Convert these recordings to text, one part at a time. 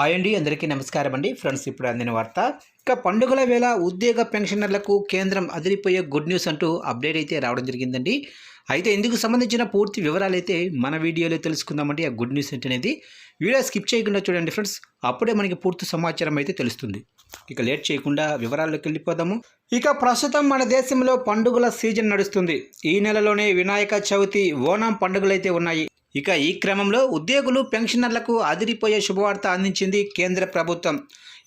Hi అండి అందరికీ నమస్కారం అండి. ఫ్రెండ్స్ ఇప్పుడు అందిన వార్త. ఇక పండుగల వేళ ఉద్యోగ పెన్షనర్లకు కేంద్రం అదిరిపోయే గుడ్ న్యూస్ అంటూ అప్డేట్ అయితే రావడం జరిగిందండి. అయితే ఇందుకు సంబంధించిన పూర్తి వివరాలు అయితే మన వీడియోలో తెలుసుకుందామండి. ఆ గుడ్ న్యూస్ ఏంటనేది వీడియో స్కిప్ చేయకుండా చూడండి ఫ్రెండ్స్. అప్పుడే మనకి పూర్తి సమాచారం అయితే తెలుస్తుంది. ఇక లేట్ చేయకుండా వివరాల్లోకి వెళ్ళిపోదాము. ఇక ప్రస్తుతం మన దేశంలో పండుగల సీజన్ నడుస్తుంది. ఈ నెలలోనే వినాయక చవితి ఓణం పండుగలు అయితే ఉన్నాయి. ఇక ఈ క్రమంలో ఉద్యోగులు పెన్షనర్లకు అదిరిపోయే శుభవార్త అందించింది కేంద్ర ప్రభుత్వం.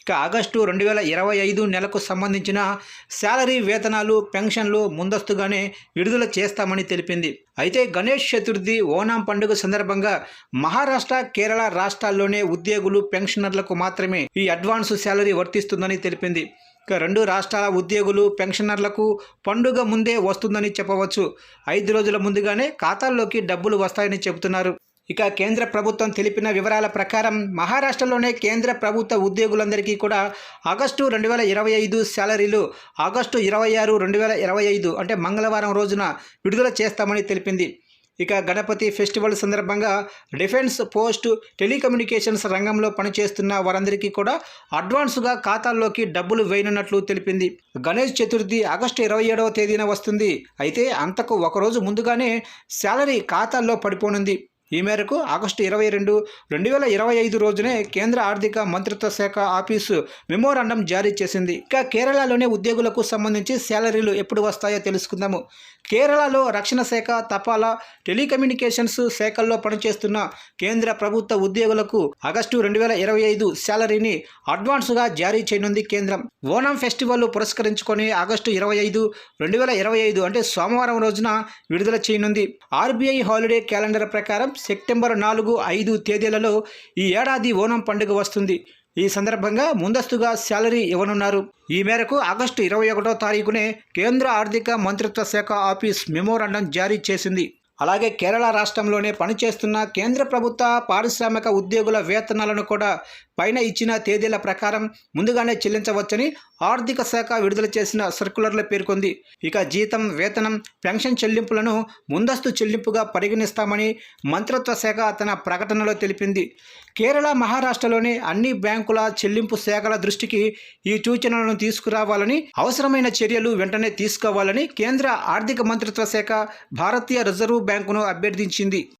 ఇక ఆగస్టు రెండు వేల ఇరవై ఐదు నెలకు సంబంధించిన శాలరీ వేతనాలు పెన్షన్లు ముందస్తుగానే విడుదల చేస్తామని తెలిపింది. అయితే గణేష్ చతుర్థి ఓణం పండుగ సందర్భంగా మహారాష్ట్ర కేరళ రాష్ట్రాల్లోనే ఉద్యోగులు పెన్షనర్లకు మాత్రమే ఈ అడ్వాన్స్ శాలరీ వర్తిస్తుందని తెలిపింది. రెండు రాష్ట్రాల ఉద్యోగులు పెన్షనర్లకు పండుగ ముందే వస్తుందని చెప్పవచ్చు. ఐదు రోజుల ముందుగానే ఖాతాల్లోకి డబ్బులు వస్తాయని చెబుతున్నారు. ఇక కేంద్ర ప్రభుత్వం తెలిపిన వివరాల ప్రకారం మహారాష్ట్రలోనే కేంద్ర ప్రభుత్వ ఉద్యోగులందరికీ కూడా ఆగస్టు రెండు వేల ఇరవై ఐదు శాలరీలు ఆగస్టు ఇరవై ఆరు రెండు వేల ఇరవై ఐదు అంటే మంగళవారం రోజున విడుదల చేస్తామని తెలిపింది. ఇక గణపతి ఫెస్టివల్ సందర్భంగా డిఫెన్స్ పోస్ట్ టెలికమ్యూనికేషన్స్ రంగంలో పనిచేస్తున్న వారందరికీ కూడా అడ్వాన్స్గా ఖాతాల్లోకి డబ్బులు వేయనున్నట్లు తెలిపింది. గణేష్ చతుర్థి ఆగస్టు ఇరవై ఏడవ తేదీన వస్తుంది. అయితే అంతకు ఒకరోజు ముందుగానే శాలరీ ఖాతాల్లో పడిపోనుంది. ఈ మేరకు ఆగస్టు ఇరవై రెండు రెండు వేల ఇరవై ఐదు రోజునే కేంద్ర ఆర్థిక మంత్రిత్వ శాఖ ఆఫీసు మెమోరాండం జారీ చేసింది. ఇక కేరళలోనే ఉద్యోగులకు సంబంధించి శాలరీలు ఎప్పుడు వస్తాయో తెలుసుకుందాము. కేరళలో రక్షణ శాఖ తపాలా టెలికమ్యూనికేషన్స్ శాఖల్లో పనిచేస్తున్న కేంద్ర ప్రభుత్వ ఉద్యోగులకు ఆగస్టు రెండు వేల ఇరవై ఐదు శాలరీని అడ్వాన్స్గా జారీ చేయనుంది కేంద్రం. ఓణం ఫెస్టివల్ పురస్కరించుకొని ఆగస్టు ఇరవై ఐదు రెండు వేల ఇరవై ఐదు అంటే సోమవారం రోజున విడుదల చేయనుంది. ఆర్బీఐ హాలిడే క్యాలెండర్ ప్రకారం సెప్టెంబర్ నాలుగు ఐదు తేదీలలో ఈ ఏడాది ఓనం పండుగ వస్తుంది. ఈ సందర్భంగా ముందస్తుగా శాలరీ ఇవ్వనున్నారు. ఈ మేరకు ఆగస్టు ఇరవై ఒకటో తారీఖునే కేంద్ర ఆర్థిక మంత్రిత్వ శాఖ ఆఫీస్ మెమోరాండం జారీ చేసింది. అలాగే కేరళ రాష్ట్రంలోనే పనిచేస్తున్న కేంద్ర ప్రభుత్వ పారిశ్రామిక ఉద్యోగుల వేతనాలను కూడా పైన ఇచ్చిన తేదీల ప్రకారం ముందుగానే చెల్లించవచ్చని ఆర్థిక శాఖ విడుదల చేసిన సర్కులర్లో పేర్కొంది. ఇక జీతం వేతనం పెన్షన్ చెల్లింపులను ముందస్తు చెల్లింపుగా పరిగణిస్తామని మంత్రిత్వ శాఖ తన ప్రకటనలో తెలిపింది. కేరళ మహారాష్ట్రలోని అన్ని బ్యాంకుల చెల్లింపు శాఖల దృష్టికి ఈ సూచనలను తీసుకురావాలని అవసరమైన చర్యలు వెంటనే తీసుకోవాలని కేంద్ర ఆర్థిక మంత్రిత్వ శాఖ భారతీయ రిజర్వ్ బ్యాంకును అభ్యర్థించింది.